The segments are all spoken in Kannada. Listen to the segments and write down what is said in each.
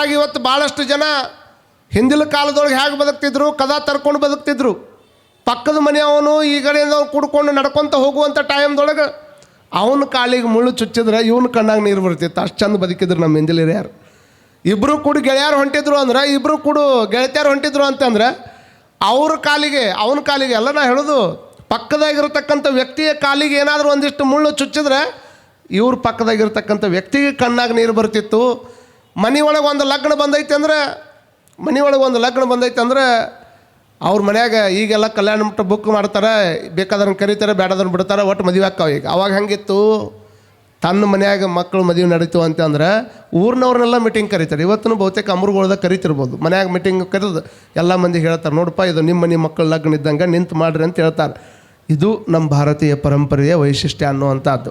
ಹಾಗಾಗಿ ಇವತ್ತು ಭಾಳಷ್ಟು ಜನ ಹಿಂದಿನ ಕಾಲದೊಳಗೆ ಹೇಗೆ ಬದುಕ್ತಿದ್ರು, ಕದ ತರ್ಕೊಂಡು ಬದುಕ್ತಿದ್ರು. ಪಕ್ಕದ ಮನೆಯವನು ಈ ಕಡೆಯಿಂದ ಕುಡ್ಕೊಂಡು ನಡ್ಕೊತ ಹೋಗುವಂಥ ಟೈಮ್ದೊಳಗೆ ಅವನ ಕಾಲಿಗೆ ಮುಳ್ಳು ಚುಚ್ಚಿದ್ರೆ ಇವನ ಕಣ್ಣಾಗ ನೀರು ಬರ್ತಿತ್ತು ಅಷ್ಟು ಚಂದ ಬದುಕಿದ್ರು ನಮ್ಮ ಹಿಂದಿಲಿರು ಯಾರು ಇಬ್ಬರು ಕೂಡ ಗೆಳೆಯರು ಹೊಂಟಿದ್ರು ಅಂದ್ರೆ ಇಬ್ಬರು ಕೂಡ ಗೆಳತಿಯರು ಹೊಂಟಿದ್ರು ಅಂತಂದ್ರೆ, ಅವ್ರ ಕಾಲಿಗೆ, ಅವನ ಕಾಲಿಗೆ ಎಲ್ಲ ನಾ ಹೇಳೋದು, ಪಕ್ಕದಾಗಿರ್ತಕ್ಕಂಥ ವ್ಯಕ್ತಿಯ ಕಾಲಿಗೆ ಏನಾದರೂ ಒಂದಿಷ್ಟು ಮುಳ್ಳು ಚುಚ್ಚಿದ್ರೆ ಇವ್ರ ಪಕ್ಕದಾಗಿರ್ತಕ್ಕಂಥ ವ್ಯಕ್ತಿಗೆ ಕಣ್ಣಾಗ ನೀರು ಬರ್ತಿತ್ತು. ಮನೆ ಒಳಗೆ ಒಂದು ಲಗ್ನ ಬಂದೈತೆ ಅಂದ್ರೆ ಮನೆ ಒಳಗೆ ಒಂದು ಲಗ್ನ ಬಂದೈತೆ ಅಂದ್ರೆ, ಅವ್ರ ಮನ್ಯಾಗ ಈಗೆಲ್ಲ ಕಲ್ಯಾಣ ಮಟ್ಟ ಬುಕ್ ಮಾಡ್ತಾರೆ ಬೇಕಾದ್ರನ್ನ ಕರೀತಾರೆ ಬೇಡದನ್ನು ಬಿಡ್ತಾರೆ, ಒಟ್ಟು ಮದುವೆ ಆಕ್ಕಾವ ಈಗ. ಅವಾಗ ಹೆಂಗಿತ್ತು? ತನ್ನ ಮನ್ಯಾಗ ಮಕ್ಕಳು ಮದುವೆ ನಡೀತು ಅಂತಂದ್ರೆ ಊರಿನವ್ರನ್ನೆಲ್ಲ ಮೀಟಿಂಗ್ ಕರೀತಾರೆ. ಇವತ್ತು ಬಹುತೇಕ ಅಮರುಗಳ್ದಾಗ ಕರಿತಿರ್ಬೋದು. ಮನ್ಯಾಗ ಮೀಟಿಂಗ್ ಕರೆದು ಎಲ್ಲ ಮಂದಿ ಹೇಳ್ತಾರೆ, ನೋಡಪ್ಪ, ಇದು ನಿಮ್ಮ ಮನೆ ಮಕ್ಕಳು ಲಗ್ನ ಇದ್ದಂಗೆ ನಿಂತು ಮಾಡ್ರಿ ಅಂತ ಹೇಳ್ತಾರೆ. ಇದು ನಮ್ಮ ಭಾರತೀಯ ಪರಂಪರೆಯ ವೈಶಿಷ್ಟ್ಯ ಅನ್ನುವಂಥದ್ದು.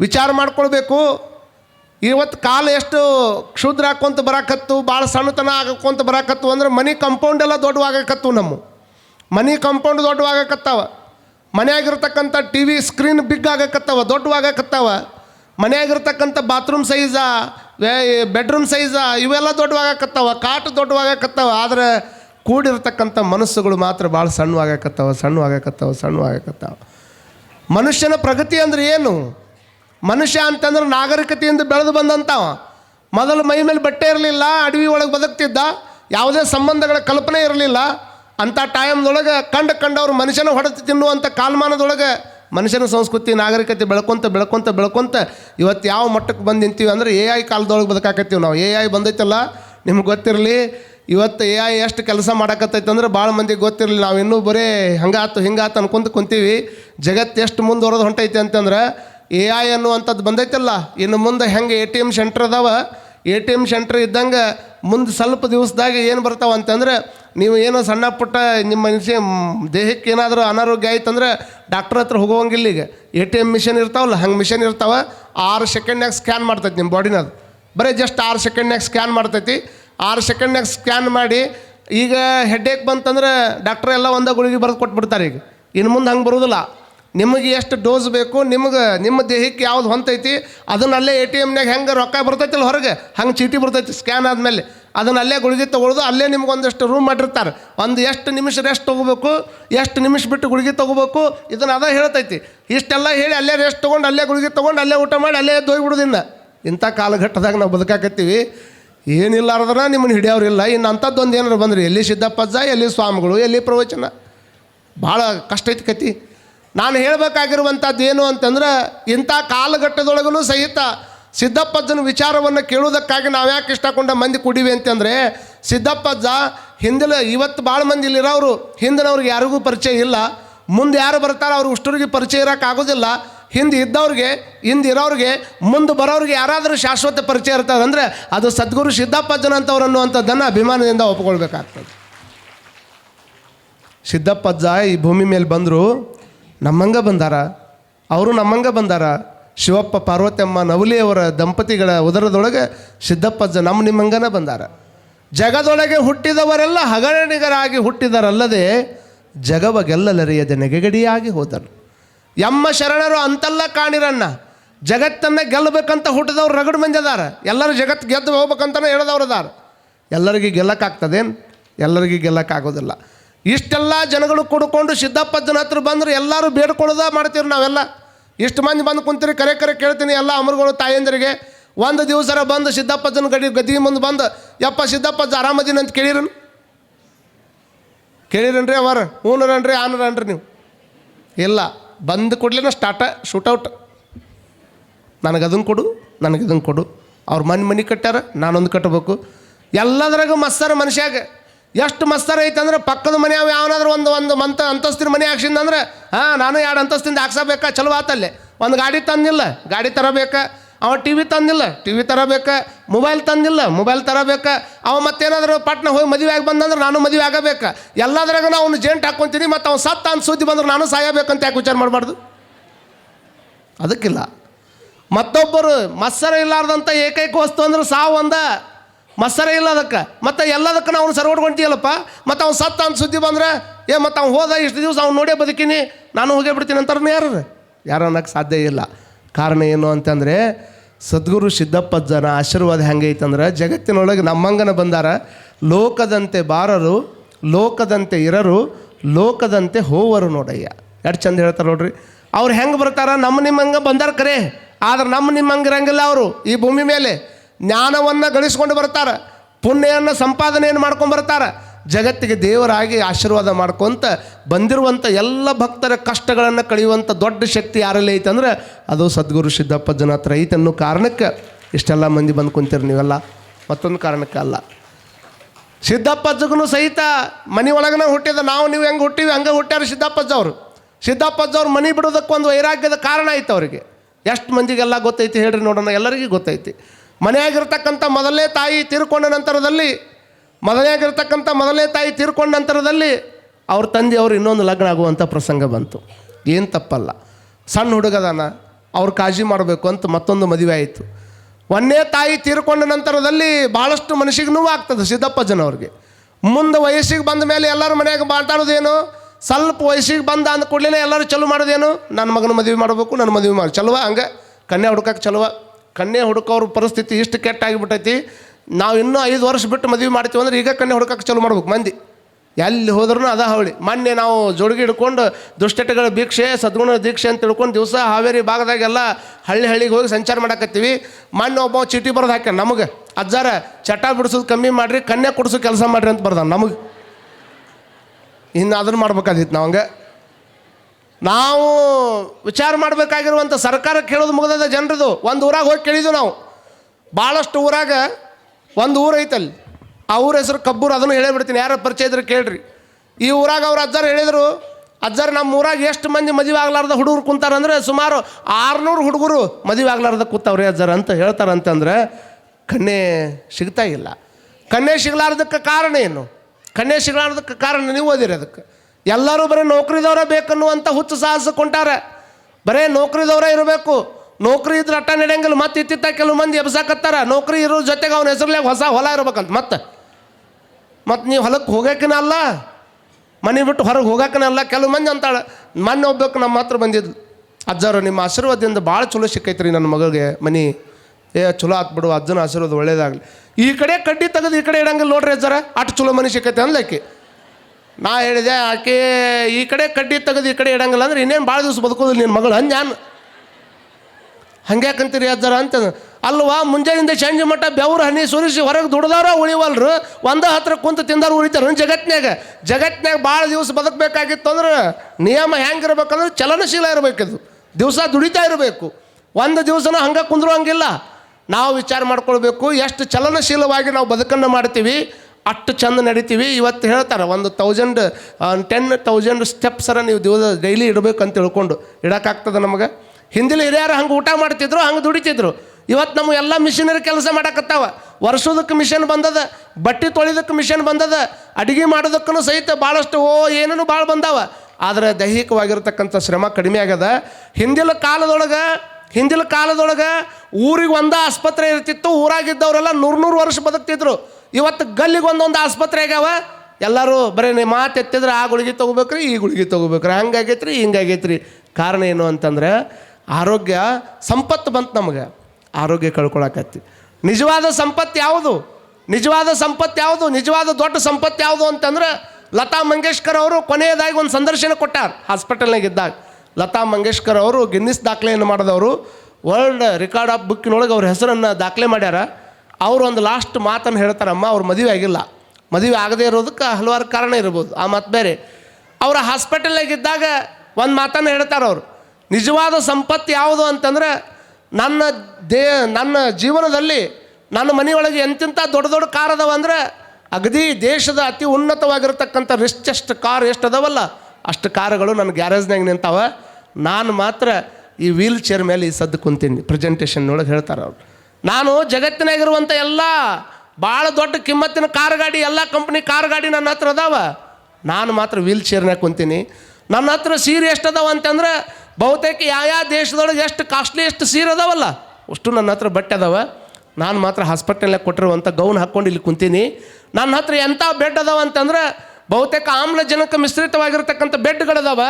ವಿಚಾರ ಮಾಡ್ಕೊಳ್ಬೇಕು. ಇವತ್ತು ಕಾಲ ಎಷ್ಟು ಕ್ಷುದ್ರ ಹಾಕೊಂತ ಬರಾಕತ್ತು ಭಾಳ ಸಣ್ಣತನ ಆಗಕ್ಕೊಂತ ಬರಾಕತ್ತು ಅಂದ್ರೆ ಮನೆ ಕಂಪೌಂಡ್ ಎಲ್ಲ ದೊಡ್ಡವಾಗಕತ್ತು ನಮ್ಮ. ಮನೆ ಕಂಪೌಂಡ್ ದೊಡ್ಡವಾಗಕತ್ತಾವ ಮನೆಯಾಗಿರ್ತಕ್ಕಂಥ ಟಿ ವಿ ಸ್ಕ್ರೀನ್ ಬಿಗ್ ಆಗಕತ್ತಾವ ದೊಡ್ಡವಾಗಕತ್ತಾವ ಮನೆಯಾಗಿರ್ತಕ್ಕಂಥ ಬಾತ್ರೂಮ್ ಸೈಜಾ ಬೆಡ್ರೂಮ್ ಸೈಜಾ ಇವೆಲ್ಲ ದೊಡ್ಡವಾಗಕತ್ತಾವ ಕಾಟ್ ದೊಡ್ಡವಾಗಕತ್ತಾವ ಆದರೆ ಕೂಡಿರ್ತಕ್ಕಂಥ ಮನಸ್ಸುಗಳು ಮಾತ್ರ ಭಾಳ ಸಣ್ಣವಾಗಕತ್ತಾವ ಸಣ್ಣವಾಗಕತ್ತಾವ ಸಣ್ಣವಾಗಕತ್ತಾವ. ಮನುಷ್ಯನ ಪ್ರಗತಿ ಅಂದ್ರೆ ಏನು? ಮನುಷ್ಯ ಅಂತಂದ್ರೆ ನಾಗರಿಕತೆಯಿಂದ ಬೆಳೆದು ಬಂದಂಥವ. ಮೊದಲು ಮೈ ಮೇಲೆ ಬಟ್ಟೆ ಇರಲಿಲ್ಲ, ಅಡವಿ ಒಳಗೆ ಬದುಕ್ತಿದ್ದ, ಯಾವುದೇ ಸಂಬಂಧಗಳ ಕಲ್ಪನೆ ಇರಲಿಲ್ಲ. ಅಂಥ ಟೈಮ್ದೊಳಗೆ ಕಂಡು ಕಂಡವ್ರು ಮನುಷ್ಯನ ಹೊಡೆದು ತಿನ್ನುವಂಥ ಕಾಲಮಾನದೊಳಗೆ ಮನುಷ್ಯನ ಸಂಸ್ಕೃತಿ, ನಾಗರಿಕತೆ ಬೆಳ್ಕೊಂತ ಬೆಳ್ಕೊಂತ ಬೆಳ್ಕೊಂತ ಇವತ್ತು ಯಾವ ಮಟ್ಟಕ್ಕೆ ಬಂದು ನಿಂತೀವಿ ಅಂದ್ರೆ ಎ ಐ ಕಾಲದೊಳಗೆ ಬದುಕಾಕತ್ತೀವಿ ನಾವು. ಎ ಐ ಬಂದೈತಲ್ಲ, ನಿಮ್ಗೆ ಗೊತ್ತಿರಲಿ, ಇವತ್ತು ಎ ಐ ಎಷ್ಟು ಕೆಲಸ ಮಾಡಕತ್ತೈತೆ ಅಂದ್ರೆ ಭಾಳ ಮಂದಿಗೆ ಗೊತ್ತಿರಲಿ. ನಾವು ಇನ್ನೂ ಬರೀ ಹಂಗಾತು ಹಿಂಗಾತು ಅನ್ಕೊಂತ ಕುಂತೀವಿ. ಜಗತ್ತು ಎಷ್ಟು ಮುಂದುವರೆದು ಹೊಂಟೈತೆ ಅಂತಂದ್ರೆ ಎ ಐ ಅನ್ನುವಂಥದ್ದು ಬಂದೈತಲ್ಲ, ಇನ್ನು ಮುಂದೆ ಹೆಂಗೆ ಎ ಟಿ ಎಂ ಸೆಂಟ್ರ್ ಅದಾವ, ಎ ಟಿ ಎಂ ಸೆಂಟ್ರ್ ಇದ್ದಂಗೆ ಮುಂದೆ ಸ್ವಲ್ಪ ದಿವಸದಾಗ ಏನು ಬರ್ತಾವ ಅಂತಂದ್ರೆ, ನೀವು ಏನೋ ಸಣ್ಣ ಪುಟ್ಟ ನಿಮ್ಮ ಮನುಷ್ಯ ದೇಹಕ್ಕೆ ಏನಾದರೂ ಅನಾರೋಗ್ಯ ಆಯ್ತಂದ್ರೆ ಡಾಕ್ಟ್ರ್ ಹತ್ರ ಹೋಗುವಂಗಿಲ್ಲ ಈಗ. ಎ ಟಿ ಎಂ ಮಿಷನ್ ಇರ್ತಾವಲ್ಲ, ಹಂಗೆ ಮಿಷನ್ ಇರ್ತಾವೆ, ಆರು ಸೆಕೆಂಡ್ನಾಗ ಸ್ಕ್ಯಾನ್ ಮಾಡ್ತೈತಿ ನಿಮ್ಮ ಬಾಡಿನದು ಬರೀ ಜಸ್ಟ್ ಆರು ಸೆಕೆಂಡ್ನಾಗ ಸ್ಕ್ಯಾನ್ ಮಾಡ್ತೈತಿ. ಆರು ಸೆಕೆಂಡ್ನಾಗ ಸ್ಕ್ಯಾನ್ ಮಾಡಿ, ಈಗ ಹೆಡ್ಡೇಕ್ ಬಂತಂದ್ರೆ ಡಾಕ್ಟ್ರ್ ಎಲ್ಲ ಒಂದೇ ಗುಳಿಗೆ ಬರೆದು ಕೊಟ್ಬಿಡ್ತಾರೆ ಈಗ. ಇನ್ನು ಮುಂದೆ ಹಂಗೆ ಬರೋದಿಲ್ಲ. ನಿಮಗೆ ಎಷ್ಟು ಡೋಸ್ ಬೇಕು, ನಿಮಗೆ, ನಿಮ್ಮ ದೇಹಕ್ಕೆ ಯಾವ್ದು ಹೊಂತೈತಿ, ಅದನ್ನ ಅಲ್ಲೇ ಎ ಟಿ ಎಮ್ನಾಗ ಹೆಂಗೆ ರೊಕ್ಕ ಬರ್ತೈತಿಲ್ಲ ಹೊರಗೆ, ಹಂಗೆ ಚೀಟಿ ಬರ್ತೈತಿ ಸ್ಕ್ಯಾನ್ ಆದಮೇಲೆ. ಅದನ್ನ ಅಲ್ಲೇ ಗುಳಿಗೆ ತೊಗೊಳೋದು, ಅಲ್ಲೇ ನಿಮ್ಗೆ ಒಂದಷ್ಟು ರೂಮ್ ಮಾಡಿರ್ತಾರೆ. ಒಂದು ಎಷ್ಟು ನಿಮಿಷ ರೆಸ್ಟ್ ತೊಗೋಬೇಕು, ಎಷ್ಟು ನಿಮಿಷ ಬಿಟ್ಟು ಗುಳಿಗೆ ತೊಗೋಬೇಕು, ಇದನ್ನು ಅದ ಹೇಳ್ತೈತಿ. ಇಷ್ಟೆಲ್ಲ ಹೇಳಿ ಅಲ್ಲೇ ರೆಸ್ಟ್ ತೊಗೊಂಡು, ಅಲ್ಲೇ ಗುಳಿಗೆ ತೊಗೊಂಡು, ಅಲ್ಲೇ ಊಟ ಮಾಡಿ, ಅಲ್ಲೇ ಎದ್ದು ಹೋಗ್ಬಿಡೋದಿನ್ನ ಇಂಥ ಕಾಲಘಟ್ಟದಾಗ ನಾವು ಬದುಕಾಕತ್ತೀವಿ. ಏನಿಲ್ಲಾರ್ದನ ನಿಮ್ಮನ್ನು ಹಿಡಿಯೋರಿಲ್ಲ. ಇನ್ನು ಅಂಥದ್ದೊಂದು ಏನಾರು ಬಂದ್ರಿ, ಎಲ್ಲಿ ಸಿದ್ದಪ್ಪಜ್ಜ ಎಲ್ಲಿ ಸ್ವಾಮಿಗಳು, ಎಲ್ಲಿ ಪ್ರವಚನ? ಭಾಳ ಕಷ್ಟ ಐತಿ ಕತಿ. ನಾನು ಹೇಳಬೇಕಾಗಿರುವಂಥದ್ದು ಏನು ಅಂತಂದ್ರೆ ಇಂಥ ಕಾಲಘಟ್ಟದೊಳಗೂ ಸಹಿತ ಸಿದ್ದಪ್ಪಜ್ಜನ ವಿಚಾರವನ್ನು ಕೇಳುವುದಕ್ಕಾಗಿ ನಾವು ಯಾಕೆ ಇಷ್ಟಕೊಂಡ ಮಂದಿ ಕುಡಿವಿ ಅಂತಂದರೆ, ಸಿದ್ದಪ್ಪಜ್ಜ ಹಿಂದಿನ ಇವತ್ತು ಭಾಳ ಮಂದಿ ಇಲ್ಲಿರೋರು, ಹಿಂದಿನವ್ರಿಗೆ ಯಾರಿಗೂ ಪರಿಚಯ ಇಲ್ಲ. ಮುಂದೆ ಯಾರು ಬರ್ತಾರೋ ಅವ್ರು ಉಷ್ಟರಿಗೆ ಪರಿಚಯ ಇರೋಕ್ಕಾಗೋದಿಲ್ಲ ಹಿಂದೆ ಇದ್ದವ್ರಿಗೆ, ಹಿಂದೆ ಇರೋರಿಗೆ, ಮುಂದೆ ಬರೋರಿಗೆ ಯಾರಾದರೂ ಶಾಶ್ವತ ಪರಿಚಯ ಇರ್ತದೆ ಅಂದರೆ ಅದು ಸದ್ಗುರು ಸಿದ್ದಪ್ಪಜ್ಜನ ಅಂತವ್ರು ಅನ್ನುವಂಥದ್ದನ್ನು ಅಭಿಮಾನದಿಂದ ಒಪ್ಕೊಳ್ಬೇಕಾಗ್ತದೆ. ಸಿದ್ದಪ್ಪಜ್ಜ ಈ ಭೂಮಿ ಮೇಲೆ ಬಂದರು ನಮ್ಮಂಗ ಬಂದಾರ? ಅವರು ನಮ್ಮಂಗ ಬಂದಾರ? ಶಿವಪ್ಪ ಪಾರ್ವತಮ್ಮ ನವಲಿಯವರ ದಂಪತಿಗಳ ಉದರದೊಳಗೆ ಸಿದ್ದಪ್ಪಜ್ಜ ನಮ್ಮ ನಿಮ್ಮಂಗನ ಬಂದಾರ. ಜಗದೊಳಗೆ ಹುಟ್ಟಿದವರೆಲ್ಲ ಹಗರಣಿಗರಾಗಿ ಹುಟ್ಟಿದರಲ್ಲದೆ ಜಗವ ಗೆಲ್ಲಲರಿಯದೆ ನೆಗೆಗಡಿಯಾಗಿ ಹೋದರು. ಎಮ್ಮ ಶರಣರು ಅಂತೆಲ್ಲ ಕಾಣಿರಣ್ಣ. ಜಗತ್ತನ್ನ ಗೆಲ್ಲಬೇಕಂತ ಹುಟ್ಟಿದವ್ರು ರಗಡು ಮಂದಿ ಅದಾರ. ಎಲ್ಲರೂ ಜಗತ್ತು ಗೆದ್ದು ಹೋಗ್ಬೇಕಂತಲೇ ಹೇಳಿದವ್ರು ಅದಾರ. ಎಲ್ಲರಿಗೂ ಗೆಲ್ಲಕ್ಕಾಗ್ತದೇನು? ಎಲ್ಲರಿಗೂ ಗೆಲ್ಲಕ್ಕಾಗೋದಿಲ್ಲ. ಇಷ್ಟೆಲ್ಲ ಜನಗಳು ಕುಡ್ಕೊಂಡು ಸಿದ್ದಪ್ಪಜ್ಜನ ಹತ್ರ ಬಂದ್ರೆ ಎಲ್ಲರೂ ಬೇಡ್ಕೊಳ್ಳೋದ ಮಾಡ್ತೀವಿ ನಾವೆಲ್ಲ? ಇಷ್ಟು ಮಂದಿ ಬಂದು ಕುಂತೀರಿ, ಕರೆ ಕರೆ ಕೇಳ್ತೀನಿ ಎಲ್ಲ ಅಮರುಗಳು ತಾಯಂದಿರಿಗೆ. ಒಂದು ದಿವಸರ ಬಂದು ಸಿದ್ದಪ್ಪಜ್ಜನ ಗಡಿ ಗದಿ ಮುಂದೆ ಬಂದು, ಯಪ್ಪ ಸಿದ್ದಪ್ಪಜ್ಜ ಆರಾಮದೀನಿ ಅಂತ ಕೇಳಿರನ್? ಕೇಳಿರನ್ರಿ ಅವರ, ಹೂನರನ್ರಿ, ಆನರನ್ರಿ ನೀವು. ಇಲ್ಲ, ಬಂದು ಕೂಡಲೇ ಸ್ಟಾರ್ಟ ಶೂಟೌಟ್ ನನಗೆ ಅದನ್ನು ಕೊಡು ನನಗೆ ಇದನ್ನು ಕೊಡು. ಅವ್ರ ಮನೆ ಮನೆ ಕಟ್ಟ್ಯಾರ, ನಾನೊಂದು ಕಟ್ಟಬೇಕು ಎಲ್ಲದ್ರಾಗ ಮಸ್ತಾರ ಮನುಷ್ಯಾಗ. ಎಷ್ಟು ಮಸ್ತರ ಐತೆ ಅಂದ್ರೆ ಪಕ್ಕದ ಮನೆ ಯಾವನಾದ್ರೂ ಒಂದು ಒಂದು ಮಂತ ಅಂತಸ್ತಿನ ಮನೆ ಹಾಕ್ಸಿಂದ ಅಂದ್ರೆ, ಹಾಂ, ನಾನು ಎರಡು ಅಂತಸ್ತಿಂದ ಹಾಕ್ಸಬೇಕಾ? ಚಲೋ ಆತಲ್ಲೇ. ಒಂದು ಗಾಡಿ ತಂದಿಲ್ಲ. ಗಾಡಿ ತರಬೇಕು? ಅವ ಟಿ ವಿ ತಂದಿಲ್ಲ. ಟಿ ವಿ ತರಬೇಕು? ಮೊಬೈಲ್ ತಂದಿಲ್ಲ. ಮೊಬೈಲ್ ತರಬೇಕು? ಅವ ಮತ್ತೇನಾದರೂ ಪಟ್ನ ಹೋಗಿ ಮದುವೆ ಆಗಿ ಬಂದಂದ್ರೆ ನಾನು ಮದುವೆ ಆಗಬೇಕು? ಎಲ್ಲದ್ರಾಗ ನಾವು ಅವ್ನು ಜೇಂಟ್ ಹಾಕ್ಕೊತೀನಿ, ಮತ್ತು ಅವ್ನು ಸತ್ತ ಅಂತ ಸುದ್ದಿ ಬಂದ್ರೆ ನಾನು ಸಾಯಬೇಕಂತ ಯಾಕೆ ವಿಚಾರ ಮಾಡಬಾರ್ದು? ಅದಕ್ಕಿಲ್ಲ. ಮತ್ತೊಬ್ಬರು ಮತ್ಸರ ಇಲ್ಲಾರ್ದಂಥ ಏಕೈಕ ವಸ್ತು ಅಂದ್ರೆ ಸಾವು ಒಂದ ಮತ್ಸರ ಇಲ್ಲ ಅದಕ್ಕೆ ಮತ್ತು ಎಲ್ಲದಕ್ಕೆ ನಾವು ಸರ್ವಡ್ಕೊಂತೀಯಲ್ಲಪ್ಪ ಮತ್ತು ಅವ್ನು ಸತ್ತ ಅಂತ ಸುದ್ದಿ ಬಂದ್ರೆ, ಏ, ಮತ್ತು ಅವ್ನು ಹೋದ ಇಷ್ಟು ದಿವಸ ಅವ್ನು ನೋಡೇ ಬದುಕಿನಿ, ನಾನು ಹೋಗೇ ಬಿಡ್ತೀನಿ ಅಂತಾರೆ ಯಾರು? ಯಾರು ಅನ್ನೋಕ್ಕೆ ಸಾಧ್ಯ ಇಲ್ಲ. ಕಾರಣ ಏನು ಅಂತಂದರೆ, ಸದ್ಗುರು ಸಿದ್ದಪ್ಪಜ್ಜನ ಆಶೀರ್ವಾದ ಹೆಂಗೈತಂದ್ರೆ ಜಗತ್ತಿನೊಳಗೆ ನಮ್ಮಂಗನ ಬಂದಾರ, ಲೋಕದಂತೆ ಬಾರರು, ಲೋಕದಂತೆ ಇರರು, ಲೋಕದಂತೆ ಹೋವರು ನೋಡಯ್ಯ. ಎಷ್ಟು ಚಂದ ಹೇಳ್ತಾರೆ ನೋಡ್ರಿ. ಅವ್ರು ಹೆಂಗೆ ಬರ್ತಾರ? ನಮ್ಮ ನಿಮ್ಮಂಗೆ ಬಂದಾರ ಕರೆ. ಆದ್ರೆ ನಮ್ಮ ನಿಮ್ಮಂಗೆ ಇರಂಗಿಲ್ಲ ಅವರು ಈ ಭೂಮಿ ಮೇಲೆ. ಜ್ಞಾನವನ್ನು ಗಳಿಸ್ಕೊಂಡು ಬರ್ತಾರೆ ಪುಣ್ಯವನ್ನು ಸಂಪಾದನೆಯನ್ನು ಮಾಡ್ಕೊಂಡು ಬರ್ತಾರೆ ಜಗತ್ತಿಗೆ ದೇವರಾಗಿ ಆಶೀರ್ವಾದ ಮಾಡ್ಕೊಂತ ಬಂದಿರುವಂಥ ಎಲ್ಲ ಭಕ್ತರ ಕಷ್ಟಗಳನ್ನು ಕಳೆಯುವಂಥ ದೊಡ್ಡ ಶಕ್ತಿ ಯಾರಲ್ಲಿ ಐತೆ ಅಂದ್ರೆ ಅದು ಸದ್ಗುರು ಸಿದ್ದಪ್ಪಜ್ಜನ ಹತ್ರ ಐತೆ ಅನ್ನೋ ಕಾರಣಕ್ಕೆ ಇಷ್ಟೆಲ್ಲ ಮಂದಿ ಬಂದು ಕುಂತೀರಿ ನೀವೆಲ್ಲ. ಮತ್ತೊಂದು ಕಾರಣಕ್ಕೆ ಅಲ್ಲ. ಸಿದ್ದಪ್ಪಜ್ಜಗೂ ಸಹಿತ ಮನೆ ಒಳಗನ ಹುಟ್ಟಿದ ನಾವು ನೀವು ಹೆಂಗೆ ಹುಟ್ಟಿವಿ, ಹಂಗೆ ಹುಟ್ಟ್ಯಾರ ಸಿದ್ದಪ್ಪಜ್ಜ ಅವರು. ಸಿದ್ದಪ್ಪಜ್ಜ ಅವ್ರು ಮನೆ ಬಿಡೋದಕ್ಕೊಂದು ವೈರಾಗ್ಯದ ಕಾರಣ ಐತೆ ಅವರಿಗೆ. ಎಷ್ಟು ಮಂದಿಗೆಲ್ಲ ಗೊತ್ತೈತಿ ಹೇಳ್ರಿ ನೋಡೋಣ, ಎಲ್ಲರಿಗೂ ಗೊತ್ತೈತಿ. ಮನೆಯಾಗಿರ್ತಕ್ಕಂಥ ಮೊದಲನೇ ತಾಯಿ ತೀರ್ಕೊಂಡ ನಂತರದಲ್ಲಿ ಮೊದಲನೇಗಿರ್ತಕ್ಕಂಥ ಮೊದಲನೇ ತಾಯಿ ತೀರ್ಕೊಂಡ ನಂತರದಲ್ಲಿ ಅವ್ರ ತಂದೆ ಅವರು ಇನ್ನೊಂದು ಲಗ್ನ ಆಗುವಂಥ ಪ್ರಸಂಗ ಬಂತು. ಏನು ತಪ್ಪಲ್ಲ. ಸಣ್ಣ ಹುಡುಗದಾನ, ಅವ್ರು ಕಾಳಜಿ ಮಾಡಬೇಕು ಅಂತ ಮತ್ತೊಂದು ಮದುವೆ ಆಯಿತು. ಒಂದೇ ತಾಯಿ ತೀರ್ಕೊಂಡ ನಂತರದಲ್ಲಿ ಭಾಳಷ್ಟು ಮನುಷ್ಯಗೂ ಆಗ್ತದೆ ಸಿದ್ದಪ್ಪಜ್ಜನವ್ರಿಗೆ ಮುಂದೆ ವಯಸ್ಸಿಗೆ ಬಂದ ಮೇಲೆ ಎಲ್ಲರ ಮನೆಯಾಗ ಮಾತಾಡೋದೇನು ಸ್ವಲ್ಪ ವಯಸ್ಸಿಗೆ ಬಂದ ಅಂದ ಕೂಡಲೇ ಎಲ್ಲರೂ ಚಲೋ ಮಾಡೋದೇನು? ನನ್ನ ಮಗನ ಮದುವೆ ಮಾಡಬೇಕು, ನನ್ನ ಮದುವೆ ಮಾಡಿ. ಚಲುವ ಹಂಗೆ? ಕನ್ಯಾ ಹುಡುಕಕ್ಕೆ ಚಲುವ? ಕನ್ಯೆ ಹುಡುಕೋರ ಪರಿಸ್ಥಿತಿ ಇಷ್ಟು ಕೆಟ್ಟಾಗಿಬಿಟ್ಟೈತಿ. ನಾವು ಇನ್ನೂ ಐದು ವರ್ಷ ಬಿಟ್ಟು ಮದುವೆ ಮಾಡ್ತೀವಿ ಅಂದ್ರೆ ಈಗ ಕನ್ಯೆ ಹುಡುಕಕ್ಕೆ ಚಾಲು ಮಾಡ್ಬೇಕು ಮಂದಿ. ಎಲ್ಲಿ ಹೋದ್ರೂ ಅದ ಹವಳಿ. ಮೊನ್ನೆ ನಾವು ಜೋಡಿಗೆ ಹಿಡ್ಕೊಂಡು ದುಷ್ಟಟಗಳ ಭಿಕ್ಷೆ, ಸದ್ಗುಣ ದೀಕ್ಷೆ ಅಂತ ತಿಳ್ಕೊಂಡು ದಿವಸ ಹಾವೇರಿ ಭಾಗದಾಗೆಲ್ಲ ಹಳ್ಳಿ ಹಳ್ಳಿಗೆ ಹೋಗಿ ಸಂಚಾರ ಮಾಡಕತ್ತೀವಿ. ಮೊನ್ನೆ ಒಬ್ಬ ಚೀಟಿ ಬರೋದು ಹಾಕ್ಯ ನಮಗೆ ಅಜ್ಜಾರ ಚಟ ಬಿಡಿಸೋದು ಕಮ್ಮಿ ಮಾಡಿರಿ, ಕನ್ಯಾ ಕೊಡಿಸೋ ಕೆಲಸ ಮಾಡಿರಿ ಅಂತ ಬರ್ದ ನಮಗೆ. ಇನ್ನು ಅದನ್ನು ಮಾಡ್ಬೇಕಾದಿತ್ತು ನಾವು ಹಂಗೆ. ನಾವು ವಿಚಾರ ಮಾಡಬೇಕಾಗಿರುವಂಥ ಸರ್ಕಾರಕ್ಕೆ ಕೇಳೋದು ಮುಗ್ದದ ಜನರದು. ಒಂದು ಊರಾಗ ಹೋಗಿ ಕೇಳಿದ್ವು ನಾವು. ಭಾಳಷ್ಟು ಊರಾಗ ಒಂದು ಊರು ಐತಲ್ಲಿ. ಆ ಊರ ಹೆಸರು ಕಬ್ಬೂರು, ಅದನ್ನು ಹೇಳಿಬಿಡ್ತೀನಿ ಯಾರು ಪರಿಚಯ ಇದ್ರೆ ಕೇಳ್ರಿ. ಈ ಊರಾಗ ಅವ್ರು ಅಜ್ಜಾರು ಹೇಳಿದರು, ಅಜ್ಜಾರು ನಮ್ಮ ಊರಾಗ ಎಷ್ಟು ಮಂದಿ ಮದುವೆ ಆಗ್ಲಾರ್ದ ಹುಡುಗರು ಕುಂತಾರಂದ್ರೆ ಸುಮಾರು ಆರುನೂರು ಹುಡುಗರು ಮದುವೆ ಆಗ್ಲಾರ್ದ ಕೂತಾವ್ರಿ ಅಜ್ಜಾರ ಅಂತ ಹೇಳ್ತಾರಂತಂದ್ರೆ ಕಣ್ಣೆ ಸಿಗ್ತಾ ಇಲ್ಲ. ಕಣ್ಣೆ ಸಿಗ್ಲಾರ್ದಕ್ಕೆ ಕಾರಣ ಏನು? ಕಣ್ಣೆ ಸಿಗ್ಲಾರ್ದಕ್ಕೆ ಕಾರಣ ನೀವು ಓದಿರಿ ಅದಕ್ಕೆ ಎಲ್ಲರೂ ಬರೀ ನೌಕರಿದವರೇ ಬೇಕನ್ನುವಂಥ ಹುಚ್ಚು ಸಾಹಸ ಕೊಂಟಾರೆ ಬರೇ ನೌಕರಿದವರೇ ಇರಬೇಕು. ನೌಕರಿ ಇದ್ರೆ ಅಟ್ಟ ನಡೆಯಂಗಿಲ್ಲ, ಮತ್ತೆ ಇತ್ತಿತ್ತ ಕೆಲವು ಮಂದಿ ಎಬ್ಸಾಕತ್ತಾರ. ನೌಕರಿ ಇರೋ ಜೊತೆಗೆ ಅವನ ಹೆಸರ್ಲಾಗ ಹೊಸ ಹೊಲ ಇರ್ಬೇಕಂತ. ಮತ್ತೆ, ಮತ್ತು ನೀವು ಹೊಲಕ್ಕೆ ಹೋಗ್ಯಾಕಿನ ಅಲ್ಲ? ಮನೆ ಬಿಟ್ಟು ಹೊರಗೆ ಹೋಗಕ್ಕಿನ ಅಲ್ಲ? ಕೆಲವು ಮಂದಿ ಅಂತಾಳೆ. ಮೊನ್ನೆ ಒಬ್ಬಕ್ಕೆ ನಮ್ಮ ಹತ್ರ ಬಂದಿದ್ದು ಅಜ್ಜರು, ನಿಮ್ಮ ಆಶೀರ್ವಾದದಿಂದ ಭಾಳ ಚಲೋ ಸಿಕ್ಕೈತ್ರಿ ನನ್ನ ಮಗಳಿಗೆ ಮನೆ. ಏ, ಚಲೋ ಆತ್ಬಿಡು ಅಜ್ಜನ ಆಶೀರ್ವಾದ ಒಳ್ಳೇದಾಗಲಿ. ಈ ಕಡೆ ಕಡ್ಡಿ ತೆಗೆದು ಈ ಕಡೆ ಇಡಂಗಿಲ್ಲ ನೋಡ್ರಿ ಅಜ್ಜರ. ಅಷ್ಟು ಚಲೋ ಮನೆ ಸಿಕ್ಕೈತೆ ಅಂದ್ಲಕ್ಕೆ ನಾ ಹೇಳಿದೆ, ಆಕೆ ಈ ಕಡೆ ಕಡ್ಡಿ ತೆಗೆದು ಈ ಕಡೆ ಇಡಂಗಿಲ್ಲ ಅಂದ್ರೆ ಇನ್ನೇನು ಭಾಳ ದಿವಸ ಬದುಕೋದಿಲ್ಲ ನಿನ್ನ ಮಗಳು? ಹಂಜಾನ್ ಹಂಗ್ಯಾಕಂತೀರಿ ಅಜ್ಜಾರ ಅಂತ ಅಲ್ವಾ ಮುಂಜಾನಿಂದ ಸಂಜೆ ಮಟ್ಟ ಬೆವರು ಹನಿ ಸುರಿಸಿ ಹೊರಗೆ ದುಡ್ದಾರ ಉಳಿವಲ್ರು. ಒಂದ ಹತ್ರ ಕುಂತು ತಿಂದಾರು ಉಳಿತಾರ ಜಗತ್ನಾಗ ಜಗತ್ನಾಗ ಭಾಳ ದಿವಸ ಬದುಕಬೇಕಾಗಿತ್ತು ಅಂದ್ರೆ ನಿಯಮ ಹೆಂಗಿರ್ಬೇಕಂದ್ರೆ ಚಲನಶೀಲ ಇರಬೇಕಿದು ದಿವಸ ದುಡಿತಾ ಇರಬೇಕು. ಒಂದು ದಿವಸನ ಹಂಗೆ ಕುಂದ್ರು ಹಂಗಿಲ್ಲ ನಾವು ವಿಚಾರ ಮಾಡ್ಕೊಳ್ಬೇಕು. ಎಷ್ಟು ಚಲನಶೀಲವಾಗಿ ನಾವು ಬದುಕನ್ನು ಮಾಡ್ತೀವಿ. ಅಷ್ಟು ಚಂದ ನಡಿತೀವಿ. ಇವತ್ತು ಹೇಳ್ತಾರೆ, ಒಂದು ತೌಸಂಡ್ ಟೆನ್ ತೌಸಂಡ್ ಸ್ಟೆಪ್ಸರ ನೀವು ದಿವಸ ಡೈಲಿ ಇಡಬೇಕು ಅಂತ ತಿಳ್ಕೊಂಡು ಇಡೋಕ್ಕಾಗ್ತದೆ ನಮಗೆ? ಹಿಂದಿಲಿ ಹಿರಿಯರು ಹಂಗೆ ಊಟ ಮಾಡ್ತಿದ್ರು, ಹಂಗೆ ದುಡಿತಿದ್ರು. ಇವತ್ತು ನಮ್ಗೆ ಎಲ್ಲ ಮಿಷಿನರಿ ಕೆಲಸ ಮಾಡಕತ್ತಾವ. ವರ್ಷದಕ್ಕೆ ಮಿಷನ್ ಬಂದದ, ಬಟ್ಟೆ ತೊಳಿದಕ್ಕೆ ಮಿಷನ್ ಬಂದದ, ಅಡುಗೆ ಮಾಡೋದಕ್ಕೂ ಸಹಿತ ಭಾಳಷ್ಟು ಓ, ಏನೇನು ಭಾಳ ಬಂದಾವ. ಆದರೆ ದೈಹಿಕವಾಗಿರ್ತಕ್ಕಂಥ ಶ್ರಮ ಕಡಿಮೆ ಆಗ್ಯದ. ಹಿಂದಿನ ಕಾಲದೊಳಗೆ ಹಿಂದಿನ ಕಾಲದೊಳಗೆ ಊರಿಗೆ ಒಂದ ಆಸ್ಪತ್ರೆ ಇರ್ತಿತ್ತು ಊರಾಗಿದ್ದವರೆಲ್ಲ ನೂರು ನೂರು ವರ್ಷ ಬದುಕ್ತಿದ್ರು. ಇವತ್ತು ಗಲ್ಲಿಗೊಂದೊಂದು ಆಸ್ಪತ್ರೆ ಆಗ್ಯಾವ. ಎಲ್ಲರೂ ಬರೀ ನೀವು ಮಾತು ಎತ್ತಿದ್ರೆ ಆ ಗುಳಿಗೆ ತೊಗೋಬೇಕ್ರಿ, ಈ ಗುಳಿಗೆ ತೊಗೋಬೇಕ್ರಿ. ಹಂಗಾಗೈತ್ರಿ, ಹಿಂಗಾಗೈತ್ರಿ. ಕಾರಣ ಏನು ಅಂತಂದ್ರೆ, ಆರೋಗ್ಯ ಸಂಪತ್ತು ಬಂತು ನಮಗೆ. ಆರೋಗ್ಯ ಕಳ್ಕೊಳಕತ್ತಿ. ನಿಜವಾದ ಸಂಪತ್ತು ಯಾವುದು? ನಿಜವಾದ ಸಂಪತ್ತು ಯಾವುದು? ನಿಜವಾದ ದೊಡ್ಡ ಸಂಪತ್ತು ಯಾವುದು ಅಂತಂದ್ರೆ, ಲತಾ ಮಂಗೇಶ್ಕರ್ ಅವರು ಕೊನೆಯದಾಗಿ ಒಂದು ಸಂದರ್ಶನ ಕೊಟ್ಟಾರ ಹಾಸ್ಪಿಟಲ್ನಾಗ ಇದ್ದಾಗ. ಲತಾ ಮಂಗೇಶ್ಕರ್ ಅವರು ಗಿನ್ನಿಸ್ ದಾಖಲೆಯನ್ನು ಮಾಡಿದವರು, ವರ್ಲ್ಡ್ ರೆಕಾರ್ಡ್ ಆಫ್ ಬುಕ್ಕಿನೊಳಗೆ ಅವ್ರ ಹೆಸರನ್ನು ದಾಖಲೆ ಮಾಡ್ಯಾರ. ಅವರು ಒಂದು ಲಾಸ್ಟ್ ಮಾತನ್ನು ಹೇಳ್ತಾರಮ್ಮ ಅವ್ರು ಮದುವೆ ಆಗಿಲ್ಲ. ಮದುವೆ ಆಗದೇ ಇರೋದಕ್ಕೆ ಹಲವಾರು ಕಾರಣ ಇರ್ಬೋದು. ಆ ಮಾತು ಬೇರೆ. ಅವರ ಹಾಸ್ಪಿಟಲ್ನಾಗಿದ್ದಾಗ ಒಂದು ಮಾತನ್ನು ಹೇಳ್ತಾರೆ ಅವರು. ನಿಜವಾದ ಸಂಪತ್ತು ಯಾವುದು ಅಂತಂದ್ರೆ, ನನ್ನ ದೇ, ನನ್ನ ಜೀವನದಲ್ಲಿ ನನ್ನ ಮನೆಯೊಳಗೆ ಎಂತಿಂಥ ದೊಡ್ಡ ದೊಡ್ಡ ಕಾರ್ ಅದಾವ ಅಂದರೆ, ಅಗದಿ ದೇಶದ ಅತಿ ಉನ್ನತವಾಗಿರ್ತಕ್ಕಂಥ ಎಷ್ಟು ಕಾರ್ ಎಷ್ಟು ಅದಾವಲ್ಲ, ಅಷ್ಟು ಕಾರುಗಳು ನನ್ನ ಗ್ಯಾರೇಜ್ನಾಗ ನಿಂತಾವ. ನಾನು ಮಾತ್ರ ಈ ವೀಲ್ ಚೇರ್ ಮೇಲೆ ಈ ಸದ್ದು ಕುಂತೀನಿ. ಪ್ರೆಸೆಂಟೇಷನ್ ಒಳಗೆ ಹೇಳ್ತಾರೆ ಅವ್ರು. ನಾನು ಜಗತ್ತಿನಾಗಿರುವಂಥ ಎಲ್ಲ ಭಾಳ ದೊಡ್ಡ ಕಿಮ್ಮತ್ತಿನ ಕಾರ್ ಗಾಡಿ, ಎಲ್ಲ ಕಂಪ್ನಿ ಕಾರ್ ಗಾಡಿ ನನ್ನ ಹತ್ರ ಅದಾವ. ನಾನು ಮಾತ್ರ ವೀಲ್ ಚೇರ್ನಾಗ ಕುಂತೀನಿ. ನನ್ನ ಹತ್ರ ಸೀರೆ ಎಷ್ಟು ಅದಾವ ಅಂತಂದ್ರೆ ಬಹುತೇಕ ಯಾವ ಯಾವ ದೇಶದೊಳಗೆ ಎಷ್ಟು ಕಾಸ್ಟ್ಲಿ ಎಷ್ಟು ಸೀರೆ ಅದಾವಲ್ಲ, ಅಷ್ಟು ನನ್ನ ಹತ್ರ ಬಟ್ಟೆ ಅದಾವ. ನಾನು ಮಾತ್ರ ಹಾಸ್ಪಿಟಲ್ನಾಗ ಕೊಟ್ಟಿರುವಂಥ ಗೌನ್ ಹಾಕ್ಕೊಂಡು ಇಲ್ಲಿ ಕುಂತೀನಿ. ನನ್ನ ಹತ್ರ ಎಂಥ ಬೆಡ್ ಅದಾವ ಅಂತಂದ್ರೆ ಬಹುತೇಕ ಆಮ್ಲಜನಕ ಮಿಶ್ರಿತವಾಗಿರ್ತಕ್ಕಂಥ ಬೆಡ್ಗಳದಾವ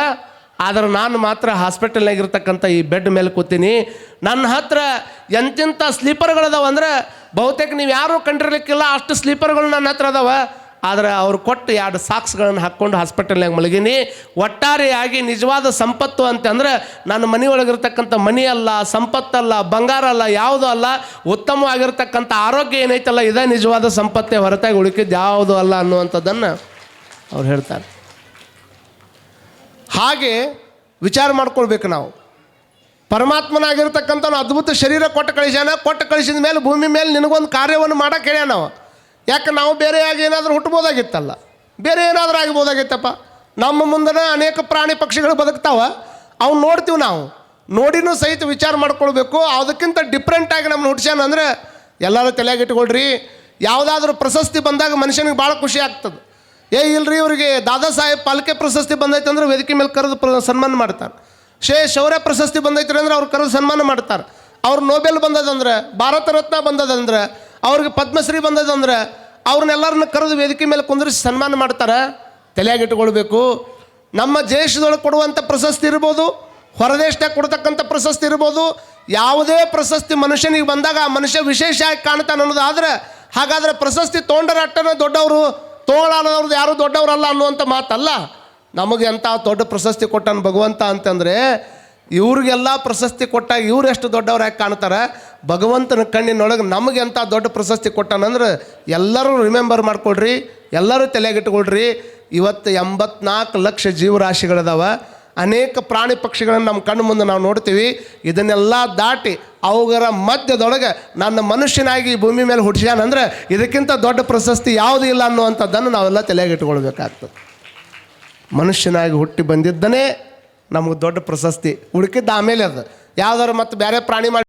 ಆದ್ರೆ ನಾನು ಮಾತ್ರ ಹಾಸ್ಪಿಟಲ್ನಾಗಿರ್ತಕ್ಕಂಥ ಈ ಬೆಡ್ ಮೇಲೆ ಕೂತೀನಿ. ನನ್ನ ಹತ್ರ ಎಂತೆಂಥ ಸ್ಲೀಪರ್ಗಳದಾವ ಅಂದ್ರೆ ಬಹುತೇಕ ನೀವು ಯಾರೂ ಕಂಡಿರ್ಲಿಕ್ಕಿಲ್ಲ, ಅಷ್ಟು ಸ್ಲೀಪರ್ಗಳು ನನ್ನ ಹತ್ರ ಅದಾವ. ಆದರೆ ಅವ್ರು ಕೊಟ್ಟು ಎರಡು ಸಾಕ್ಸ್ಗಳನ್ನು ಹಾಕ್ಕೊಂಡು ಹಾಸ್ಪಿಟಲ್ನಾಗ ಮಲಗೀನಿ. ಒಟ್ಟಾರೆಯಾಗಿ ನಿಜವಾದ ಸಂಪತ್ತು ಅಂತಂದ್ರೆ ನನ್ನ ಮನೆಯೊಳಗಿರ್ತಕ್ಕಂಥ ಮನಿ ಅಲ್ಲ ಸಂಪತ್ತಲ್ಲ ಬಂಗಾರ ಅಲ್ಲ, ಯಾವುದೂ ಅಲ್ಲ, ಉತ್ತಮವಾಗಿರ್ತಕ್ಕಂಥ ಆರೋಗ್ಯ ಏನೈತಲ್ಲ, ಇದೇ ನಿಜವಾದ ಸಂಪತ್ತೇ ಹೊರತಾಗಿ ಉಳಿಕಿದ್ದು ಯಾವುದೂ ಅಲ್ಲ ಅನ್ನುವಂಥದ್ದನ್ನು ಅವ್ರು ಹೇಳ್ತಾರೆ. ಹಾಗೆ ವಿಚಾರ ಮಾಡ್ಕೊಳ್ಬೇಕು ನಾವು. ಪರಮಾತ್ಮನಾಗಿರ್ತಕ್ಕಂಥ ಅದ್ಭುತ ಶರೀರ ಕೊಟ್ಟು ಕಳಿಸ್ಯಾನ, ಕೊಟ್ಟು ಕಳಿಸಿದ ಮೇಲೆ ಭೂಮಿ ಮೇಲೆ ನಿನಗೊಂದು ಕಾರ್ಯವನ್ನು ಮಾಡೋಕೆ ಹೇಳ್ಯಾನ ನಾವು ಯಾಕೆ ನಾವು ಬೇರೆಯಾಗಿ ಏನಾದರೂ ಹುಟ್ಟಬೋದಾಗಿತ್ತಲ್ಲ ಬೇರೆ ಏನಾದರೂ ಆಗ್ಬೋದಾಗಿತ್ತಪ್ಪ. ನಮ್ಮ ಮುಂದನ ಅನೇಕ ಪ್ರಾಣಿ ಪಕ್ಷಿಗಳು ಬದುಕ್ತಾವ. ಅವು ನೋಡ್ತೀವಿ ನಾವು. ನೋಡಿನೂ ಸಹಿತ ವಿಚಾರ ಮಾಡ್ಕೊಳ್ಬೇಕು. ಅದಕ್ಕಿಂತ ಡಿಫ್ರೆಂಟಾಗಿ ನಮ್ಮನ್ನು ಅಂದ್ರೆ ಎಲ್ಲರೂ ತಲೆಯಾಗಿಟ್ಕೊಳ್ರಿ ಯಾವುದಾದ್ರೂ ಪ್ರಶಸ್ತಿ ಬಂದಾಗ ಮನುಷ್ಯನಿಗೆ ಭಾಳ ಖುಷಿ ಆಗ್ತದೆ. ಏ, ಇಲ್ರಿ ಇವರಿಗೆ, ದಾದಾ ಸಾಹೇಬ್ ಪಾಲ್ಕೆ ಪ್ರಶಸ್ತಿ ಬಂದೈತೆ ಅಂದ್ರೆ ವೇದಿಕೆ ಮೇಲೆ ಕರೆದು ಪ್ರ ಸನ್ಮಾನ ಮಾಡ್ತಾರೆ. ಶೇ, ಶೌರ್ಯ ಪ್ರಶಸ್ತಿ ಬಂದೈತೆ ಅಂದ್ರೆ ಅವ್ರು ಕರೆದು ಸನ್ಮಾನ ಮಾಡ್ತಾರೆ. ಅವ್ರು ನೋಬೆಲ್ ಬಂದದಂದ್ರೆ, ಭಾರತ ರತ್ನ ಬಂದದಂದ್ರೆ, ಅವ್ರಿಗೆ ಪದ್ಮಶ್ರೀ ಬಂದದಂದ್ರೆ, ಅವ್ರನ್ನೆಲ್ಲರನ್ನ ಕರೆದು ವೇದಿಕೆ ಮೇಲೆ ಕುಂದರಿಸಿ ಸನ್ಮಾನ ಮಾಡ್ತಾರೆ. ತಲೆಯಾಗಿ ಇಟ್ಕೊಳ್ಬೇಕು. ನಮ್ಮ ದೇಶದೊಳಗೆ ಕೊಡುವಂಥ ಪ್ರಶಸ್ತಿ ಇರ್ಬೋದು, ಹೊರದೇಶದಾಗ ಕೊಡ್ತಕ್ಕಂಥ ಪ್ರಶಸ್ತಿ ಇರ್ಬೋದು, ಯಾವುದೇ ಪ್ರಶಸ್ತಿ ಮನುಷ್ಯನಿಗೆ ಬಂದಾಗ ಆ ಮನುಷ್ಯ ವಿಶೇಷ ಆಗಿ ಕಾಣ್ತಾನೆ ಅನ್ನೋದಾದರೆ, ಹಾಗಾದ್ರೆ ಪ್ರಶಸ್ತಿ ತೊಗೊಂಡರ ದೊಡ್ಡವರು ತೊಗೊಳಾರದವ್ರದ್ದು ಯಾರು ದೊಡ್ಡವರಲ್ಲ ಅನ್ನುವಂಥ ಮಾತಲ್ಲ. ನಮಗೆ ಎಂಥ ದೊಡ್ಡ ಪ್ರಶಸ್ತಿ ಕೊಟ್ಟನು ಭಗವಂತ ಅಂತಂದರೆ, ಇವ್ರಿಗೆಲ್ಲ ಪ್ರಶಸ್ತಿ ಕೊಟ್ಟಾಗ ಇವ್ರು ಎಷ್ಟು ದೊಡ್ಡವ್ರಾಗಿ ಕಾಣ್ತಾರೆ? ಭಗವಂತನ ಕಣ್ಣಿನೊಳಗೆ ನಮಗೆ ಎಂಥ ದೊಡ್ಡ ಪ್ರಶಸ್ತಿ ಕೊಟ್ಟಾನಂದ್ರೆ ಎಲ್ಲರೂ ರಿಮೆಂಬರ್ ಮಾಡ್ಕೊಳ್ರಿ, ಎಲ್ಲರೂ ತಲೆಗಿಟ್ಕೊಳ್ರಿ ಇವತ್ತು ಎಂಬತ್ನಾಲ್ಕು ಲಕ್ಷ ಜೀವರಾಶಿಗಳಿದಾವ. ಅನೇಕ ಪ್ರಾಣಿ ಪಕ್ಷಿಗಳನ್ನು ನಮ್ಮ ಕಣ್ಣು ಮುಂದೆ ನಾವು ನೋಡ್ತೀವಿ. ಇದನ್ನೆಲ್ಲ ದಾಟಿ ಅವುಗಳ ಮಧ್ಯದೊಳಗೆ ನನ್ನ ಮನುಷ್ಯನಾಗಿ ಭೂಮಿ ಮೇಲೆ ಹುಟ್ಟಿಸ್ಯಾನಂದ್ರೆ ಇದಕ್ಕಿಂತ ದೊಡ್ಡ ಪ್ರಶಸ್ತಿ ಯಾವುದೂ ಇಲ್ಲ ಅನ್ನುವಂಥದ್ದನ್ನು ನಾವೆಲ್ಲ ತಲೆಗಿಟ್ಕೊಳ್ಬೇಕಾಗ್ತದೆ ಮನುಷ್ಯನಾಗಿ ಹುಟ್ಟಿ ಬಂದಿದ್ದನೇ ನಮಗೆ ದೊಡ್ಡ ಪ್ರಶಸ್ತಿ ಹುಡುಕಿದ್ದ ಆಮೇಲೆ ಅದು. ಯಾವುದಾದ್ರು ಮತ್ತು ಬೇರೆ ಪ್ರಾಣಿ ಮಾಡಿ